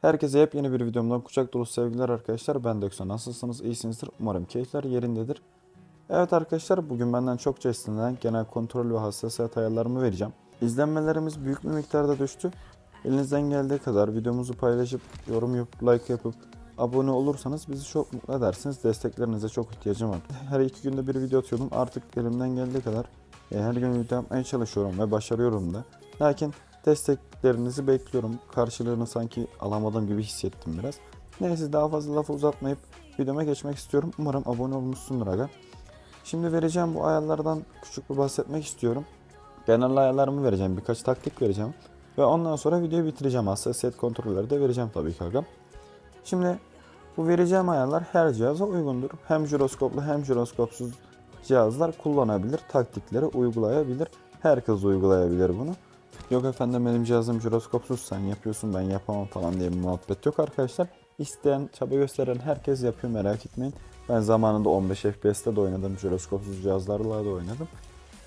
Herkese yepyeni bir videomdan kucak dolu sevgiler arkadaşlar. Ben Döksan. Nasılsınız? İyisinizdir. Umarım keyifler yerindedir. Evet arkadaşlar bugün benden çokça istenilen genel kontrol ve hassasiyet ayarlarımı vereceğim. İzlenmelerimiz büyük bir miktarda düştü. Elinizden geldiği kadar videomuzu paylaşıp, yorum yapıp, like yapıp, abone olursanız bizi çok mutlu edersiniz. Desteklerinize çok ihtiyacım var. Her iki günde bir video atıyordum. Artık elimden geldiği kadar e, her gün video yapmaya çalışıyorum ve başarıyorum da. Lakin desteklerinizi bekliyorum. Karşılığını sanki alamadığım gibi hissettim biraz. Neyse daha fazla lafı uzatmayıp videoma geçmek istiyorum. Umarım abone olmuşsundur aga. Şimdi vereceğim bu ayarlardan küçük bir bahsetmek istiyorum. Genel ayarlarımı vereceğim. Birkaç taktik vereceğim. Ve ondan sonra videoyu bitireceğim. Hassasiyet kontrolleri de vereceğim tabii ki agam. Şimdi bu vereceğim ayarlar her cihaza uygundur. Hem jiroskoplu hem jiroskopsuz cihazlar kullanabilir. Taktikleri uygulayabilir. Herkes uygulayabilir bunu. Yok efendim benim cihazım jiroskopsuz sen yapıyorsun ben yapamam falan diye bir muhabbet yok arkadaşlar. İsteyen, çaba gösteren herkes yapıyor merak etmeyin. Ben zamanında 15 FPS'te de oynadım, jiroskopsuz cihazlarla da oynadım.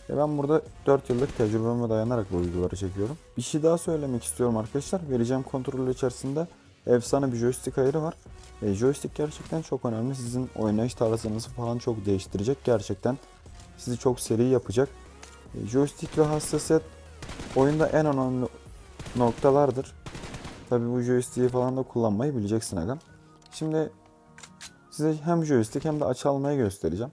E ben burada 4 yıllık tecrübeme dayanarak bu videoları çekiyorum. Bir şey daha söylemek istiyorum arkadaşlar. Vereceğim kontrol içerisinde efsane bir joystick ayarı var. E, joystick gerçekten çok önemli. Sizin oynayış tarzınızı falan çok değiştirecek. Gerçekten sizi çok seri yapacak. E, joystick ve hassasiyet oyunda en önemli noktalardır. Tabi bu joystick'i falan da kullanmayı bileceksin agam. Şimdi size hem joystick hem de açı almayı göstereceğim.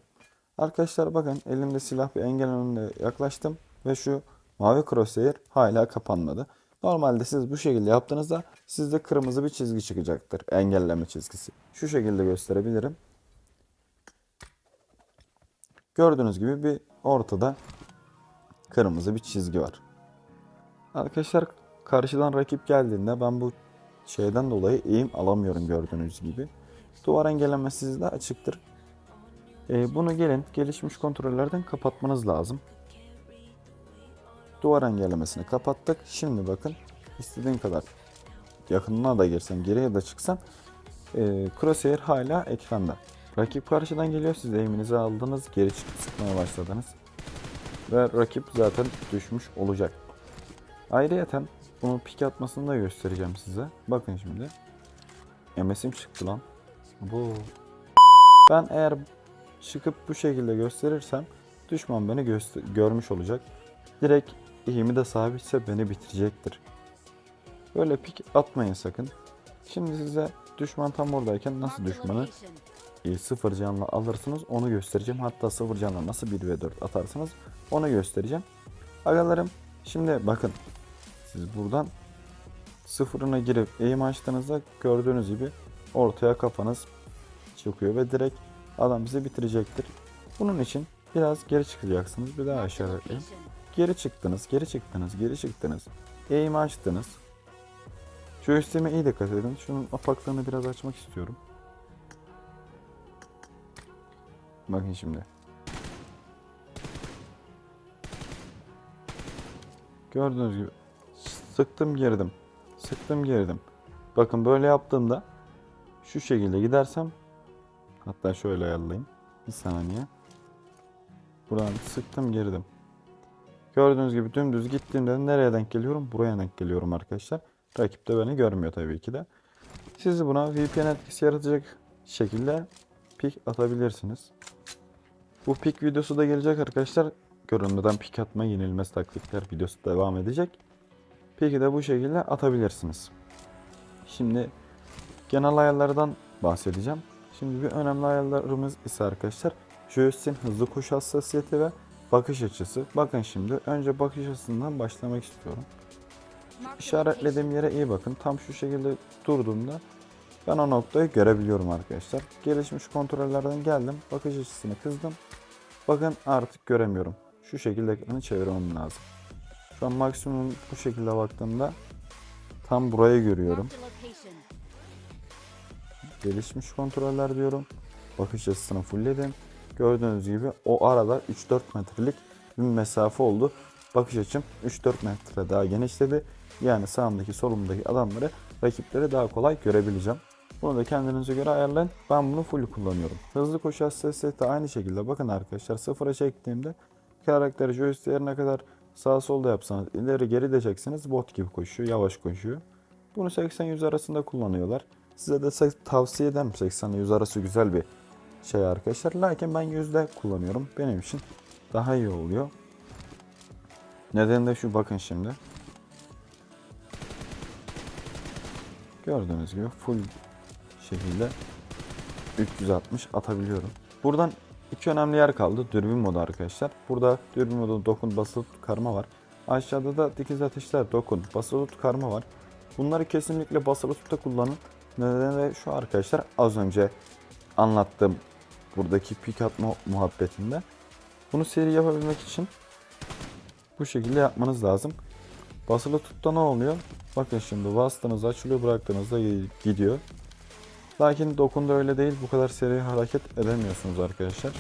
Arkadaşlar bakın elimde silah bir engel önünde yaklaştım ve şu mavi crosshair hala kapanmadı. Normalde siz bu şekilde yaptığınızda sizde kırmızı bir çizgi çıkacaktır. Engelleme çizgisi. Şu şekilde gösterebilirim. Gördüğünüz gibi bir ortada kırmızı bir çizgi var. Arkadaşlar karşıdan rakip geldiğinde ben bu şeyden dolayı eğim alamıyorum gördüğünüz gibi. Duvar engellemesi sizde açıktır. Ee, bunu gelin gelişmiş kontrollerden kapatmanız lazım. Duvar engellemesini kapattık. Şimdi bakın istediğin kadar yakınına da girsen geriye de çıksan e, crosshair hala ekranda. Rakip karşıdan geliyor siz eğiminizi aldınız geri çıkıp sıkmaya başladınız. Ve rakip zaten düşmüş olacak. Ayrıyeten bunu pik atmasını da göstereceğim size. Bakın şimdi. MS'im çıktı lan. Bu. Ben eğer çıkıp bu şekilde gösterirsem düşman beni göster- görmüş olacak. Direkt eğimi de sabitse beni bitirecektir. Böyle pik atmayın sakın. Şimdi size düşman tam oradayken nasıl düşmanı e, sıfır canla alırsınız onu göstereceğim. Hatta sıfır canla nasıl 1 ve 4 atarsınız onu göstereceğim. Agalarım şimdi bakın siz buradan sıfırına girip eğim açtığınızda gördüğünüz gibi ortaya kafanız çıkıyor ve direkt adam bizi bitirecektir. Bunun için biraz geri çıkacaksınız. Bir daha aşağı bekleyin. Geri çıktınız, geri çıktınız, geri çıktınız. Eğim açtınız. Şu üstüme iyi dikkat edin. Şunun apaklığını biraz açmak istiyorum. Bakın şimdi. Gördüğünüz gibi sıktım girdim. Sıktım girdim. Bakın böyle yaptığımda şu şekilde gidersem hatta şöyle ayarlayayım. Bir saniye. Buradan sıktım girdim. Gördüğünüz gibi dümdüz gittiğimde nereye denk geliyorum? Buraya denk geliyorum arkadaşlar. Rakip de beni görmüyor tabii ki de. Siz buna VPN etkisi yaratacak şekilde pik atabilirsiniz. Bu pik videosu da gelecek arkadaşlar. Görünmeden pik atma yenilmez taktikler videosu devam edecek. Peki de bu şekilde atabilirsiniz. Şimdi genel ayarlardan bahsedeceğim. Şimdi bir önemli ayarlarımız ise arkadaşlar joystick'in hızlı koşu hassasiyeti ve bakış açısı. Bakın şimdi önce bakış açısından başlamak istiyorum. İşaretlediğim yere iyi bakın. Tam şu şekilde durduğumda ben o noktayı görebiliyorum arkadaşlar. Gelişmiş kontrollerden geldim. Bakış açısını kızdım. Bakın artık göremiyorum. Şu şekilde ekranı çevirmem lazım. Şu an maksimum bu şekilde baktığımda tam burayı görüyorum. Gelişmiş kontroller diyorum. Bakış açısını fullledim. Gördüğünüz gibi o arada 3-4 metrelik bir mesafe oldu. Bakış açım 3-4 metre daha genişledi. Yani sağımdaki solumdaki adamları rakipleri daha kolay görebileceğim. Bunu da kendinize göre ayarlayın. Ben bunu full kullanıyorum. Hızlı koşu hassasiyeti aynı şekilde. Bakın arkadaşlar sıfıra çektiğimde karakter joystick'e kadar sağ solda yapsanız ileri geri de çekseniz bot gibi koşuyor. Yavaş koşuyor. Bunu 80-100 arasında kullanıyorlar. Size de tavsiye ederim 80-100 arası güzel bir şey arkadaşlar. Lakin ben yüzde kullanıyorum. Benim için daha iyi oluyor. Nedeni de şu bakın şimdi. Gördüğünüz gibi full şekilde 360 atabiliyorum. Buradan iki önemli yer kaldı. Dürbün modu arkadaşlar. Burada dürbün modu dokun basılı tut karma var. Aşağıda da dikiz ateşler dokun basılı tut karma var. Bunları kesinlikle basılı tutta kullanın. Nedeni de şu arkadaşlar az önce anlattığım buradaki pik atma muhabbetinde. Bunu seri yapabilmek için bu şekilde yapmanız lazım. Basılı tutta ne oluyor? Bakın şimdi bastığınızda açılıyor bıraktığınızda gidiyor. Lakin dokunda öyle değil. Bu kadar seri hareket edemiyorsunuz arkadaşlar.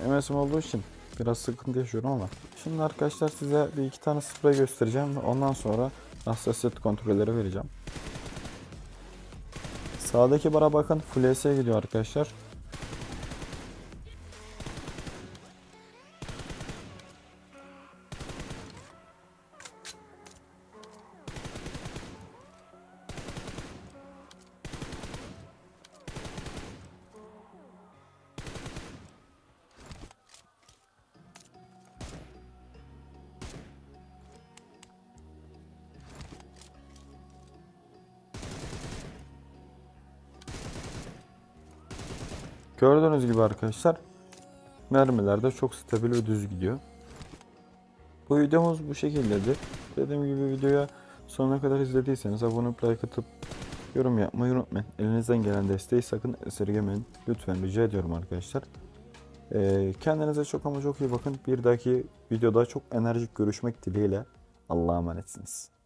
Ben MS'im olduğu için biraz sıkıntı yaşıyorum ama. Şimdi arkadaşlar size bir iki tane sprey göstereceğim ondan sonra hassasiyet kontrolleri vereceğim. Sağdaki bara bakın Full gidiyor arkadaşlar. Gördüğünüz gibi arkadaşlar mermiler de çok stabil ve düz gidiyor. Bu videomuz bu şekildedir. Dediğim gibi videoya sonuna kadar izlediyseniz abone olup like atıp yorum yapmayı unutmayın. Elinizden gelen desteği sakın esirgemeyin. Lütfen rica ediyorum arkadaşlar. Ee, kendinize çok ama çok iyi bakın. Bir dahaki videoda çok enerjik görüşmek dileğiyle. Allah'a emanetsiniz.